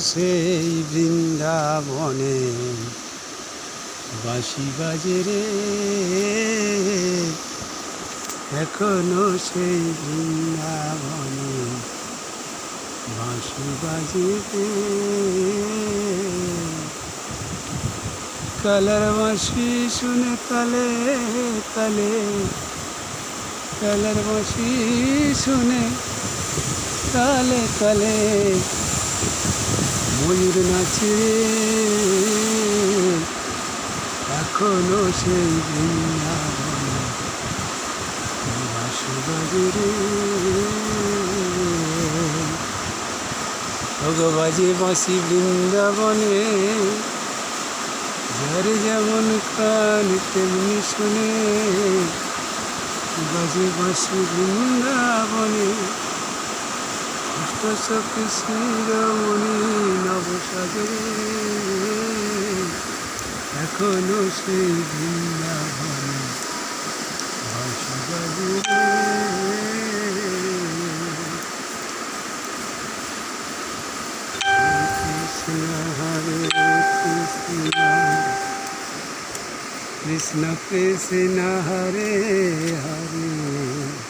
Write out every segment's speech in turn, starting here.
সেই বৃন্দাবনে বাঁশি বাজে রে। এখনও সেই বৃন্দাবনে বাঁশি বাজে রে। কালার বাঁশি শুনে কালে কালে কালার বাঁশি শুনে কালে কালে ময়ূর নাচে। এখনও সেই বৃন্দাবনে। বাঁশি বাজে রে ওগো বাজে বৃন্দাবনে, যার যেমন কান তেমনি শুনে। বাজে বাসি বৃন্দাবনে। শিরমণি নবসাজে এখনও সেই বৃন্দাবনে কৃষ্ণ কৃষ্ণ হরে হরে।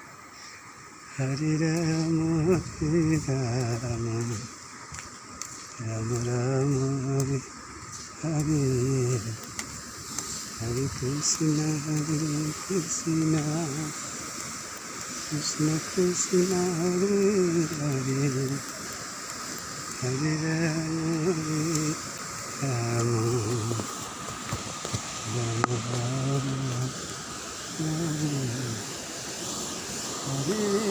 হরে রাম হরে রাম রাম রাম হরে হরে হরে কৃষ্ণ হরে কৃষ্ণ কৃষ্ণ কৃষ্ণ হরে হরে হরে রাম হরে রাম রাম রাম হরে হরে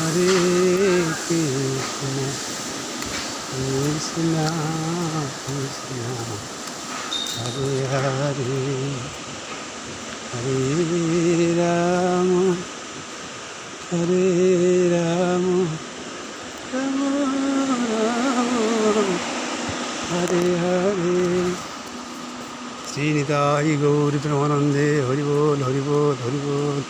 হরে কৃষ্ণ কৃষ্ণ কৃষ্ণ হরে হরে হরে রাম হরে রাম রাম রাম হরে হরে শ্রীনিতাই গৌরী প্রেমানন্দে হরিবোল হরিবোল হরিবোল